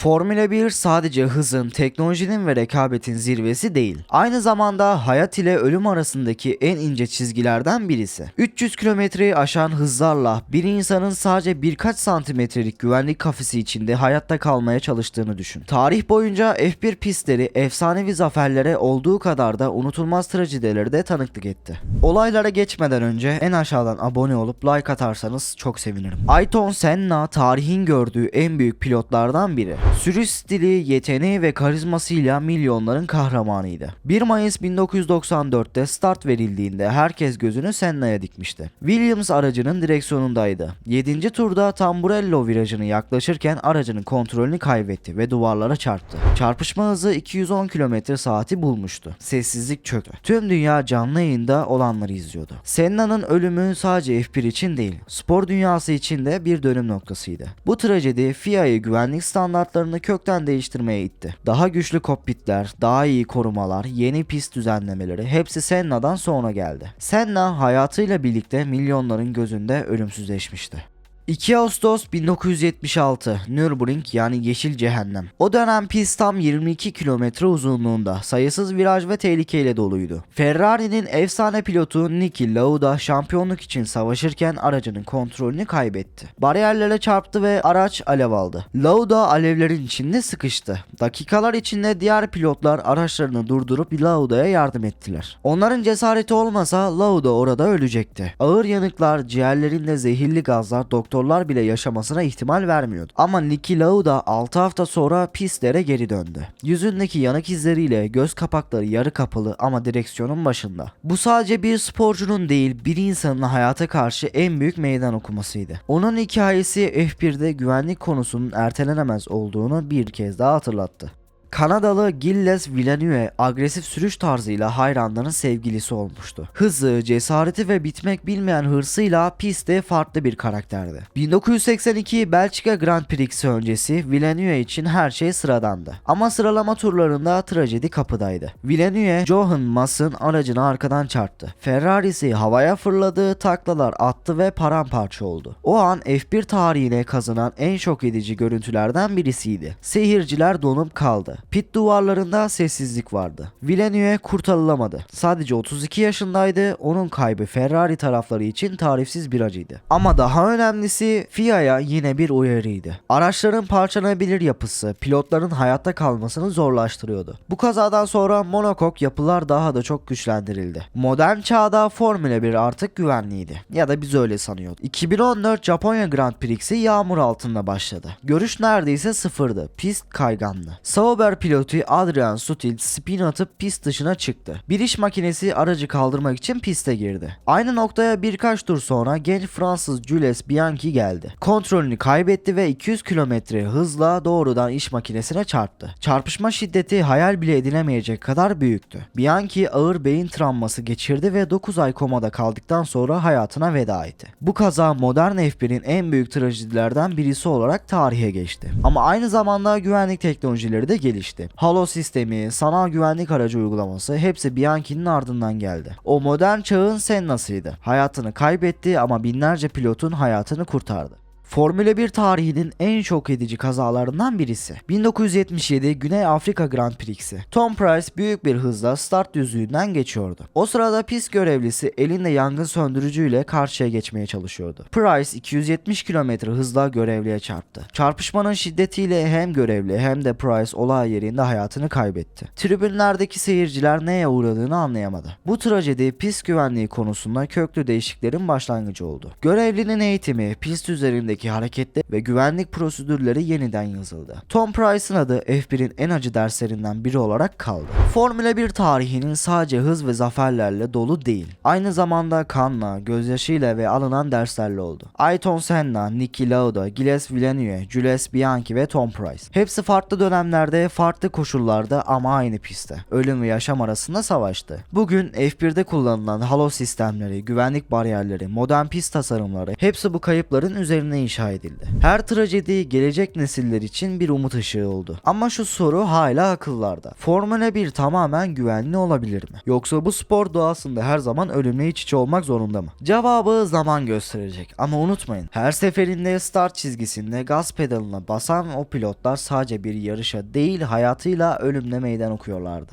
Formula 1 sadece hızın, teknolojinin ve rekabetin zirvesi değil. Aynı zamanda hayat ile ölüm arasındaki en ince çizgilerden birisi. 300 kilometreyi aşan hızlarla bir insanın sadece birkaç santimetrelik güvenlik kafesi içinde hayatta kalmaya çalıştığını düşün. Tarih boyunca F1 pistleri efsanevi zaferlere olduğu kadar da unutulmaz trajedilere de tanıklık etti. Olaylara geçmeden önce en aşağıdan abone olup like atarsanız çok sevinirim. Ayrton Senna tarihin gördüğü en büyük pilotlardan biri. Sürüş stili, yeteneği ve karizmasıyla milyonların kahramanıydı. 1 Mayıs 1994'te start verildiğinde herkes gözünü Senna'ya dikmişti. Williams aracının direksiyonundaydı. 7. turda Tamburello virajını yaklaşırken aracının kontrolünü kaybetti ve duvarlara çarptı. Çarpışma hızı 210 km saati bulmuştu. Sessizlik çöktü. Tüm dünya canlı yayında olanları izliyordu. Senna'nın ölümü sadece F1 için değil, spor dünyası için de bir dönüm noktasıydı. Bu trajedi FIA'yı güvenlik standartlarını kökten değiştirmeye itti. Daha güçlü kokpitler, daha iyi korumalar, yeni pist düzenlemeleri hepsi Senna'dan sonra geldi. Senna hayatıyla birlikte milyonların gözünde ölümsüzleşmişti. 2 Ağustos 1976 Nürburgring yani Yeşil Cehennem. O dönem pist tam 22 kilometre uzunluğunda sayısız viraj ve tehlikeyle doluydu. Ferrari'nin efsane pilotu Niki Lauda şampiyonluk için savaşırken aracının kontrolünü kaybetti. Bariyerlere çarptı ve araç alev aldı. Lauda alevlerin içinde sıkıştı. Dakikalar içinde diğer pilotlar araçlarını durdurup Lauda'ya yardım ettiler. Onların cesareti olmasa Lauda orada ölecekti. Ağır yanıklar, ciğerlerinde zehirli gazlar doktorlar bile yaşamasına ihtimal vermiyordu. Ama Niki Lauda 6 hafta sonra pistlere geri döndü. Yüzündeki yanık izleriyle göz kapakları yarı kapalı ama direksiyonun başında. Bu sadece bir sporcunun değil bir insanın hayata karşı en büyük meydan okumasıydı. Onun hikayesi F1'de güvenlik konusunun ertelenemez olduğunu bir kez daha hatırlattı. Kanadalı Gilles Villeneuve agresif sürüş tarzıyla hayranların sevgilisi olmuştu. Hızı, cesareti ve bitmek bilmeyen hırsıyla pistte farklı bir karakterdi. 1982 Belçika Grand Prix'si öncesi Villeneuve için her şey sıradandı. Ama sıralama turlarında trajedi kapıdaydı. Villeneuve, Johan Mass'ın aracını arkadan çarptı. Ferrari'si havaya fırladı, taklalar attı ve paramparça oldu. O an F1 tarihine kazanan en şok edici görüntülerden birisiydi. Seyirciler donup kaldı. Pit duvarlarında sessizlik vardı. Villeneuve kurtarılamadı. Sadece 32 yaşındaydı. Onun kaybı Ferrari tarafları için tarifsiz bir acıydı. Ama daha önemlisi FIA'ya yine bir uyarıydı. Araçların parçalanabilir yapısı pilotların hayatta kalmasını zorlaştırıyordu. Bu kazadan sonra monokok yapılar daha da çok güçlendirildi. Modern çağda Formula 1 artık güvenliydi. Ya da biz öyle sanıyorduk. 2014 Japonya Grand Prix'si yağmur altında başladı. Görüş neredeyse sıfırdı. Pist kaygandı. Sauber pilotu Adrian Sutil spin atıp pist dışına çıktı. Bir makinesi aracı kaldırmak için piste girdi. Aynı noktaya birkaç tur sonra genç Fransız Jules Bianchi geldi. Kontrolünü kaybetti ve 200 km hızla doğrudan iş makinesine çarptı. Çarpışma şiddeti hayal bile edilemeyecek kadar büyüktü. Bianchi ağır beyin travması geçirdi ve 9 ay komada kaldıktan sonra hayatına veda etti. Bu kaza modern F1'in en büyük trajedilerden birisi olarak tarihe geçti. Ama aynı zamanda güvenlik teknolojileri de gelişti. Halo sistemi, sanal güvenlik aracı uygulaması hepsi Bianchi'nin ardından geldi. O modern çağın Senna'sıydı. Hayatını kaybetti ama binlerce pilotun hayatını kurtardı. Formula 1 tarihinin en şok edici kazalarından birisi. 1977 Güney Afrika Grand Prix'si. Tom Price büyük bir hızla start düzlüğünden geçiyordu. O sırada pist görevlisi elinde yangın söndürücüyle karşıya geçmeye çalışıyordu. Price 270 km hızla görevliye çarptı. Çarpışmanın şiddetiyle hem görevli hem de Price olay yerinde hayatını kaybetti. Tribünlerdeki seyirciler neye uğradığını anlayamadı. Bu trajedi pist güvenliği konusunda köklü değişiklerin başlangıcı oldu. Görevlinin eğitimi, pist üzerindeki hareketler ve güvenlik prosedürleri yeniden yazıldı. Tom Price'ın adı F1'in en acı derslerinden biri olarak kaldı. Formula 1 tarihinin sadece hız ve zaferlerle dolu değil. Aynı zamanda kanla, gözyaşıyla ve alınan derslerle oldu. Ayrton Senna, Niki Lauda, Gilles Villeneuve, Jules Bianchi ve Tom Price. Hepsi farklı dönemlerde, farklı koşullarda ama aynı pistte. Ölüm ve yaşam arasında savaştı. Bugün F1'de kullanılan halo sistemleri, güvenlik bariyerleri, modern pist tasarımları hepsi bu kayıpların üzerine inşa edildi. Her trajedi gelecek nesiller için bir umut ışığı oldu. Ama şu soru hala akıllarda. Formula 1 tamamen güvenli olabilir mi? Yoksa bu spor doğasında her zaman ölümle iç içe olmak zorunda mı? Cevabı zaman gösterecek. Ama unutmayın her seferinde start çizgisinde gaz pedalına basan o pilotlar sadece bir yarışa değil hayatıyla ölümle meydan okuyorlardı.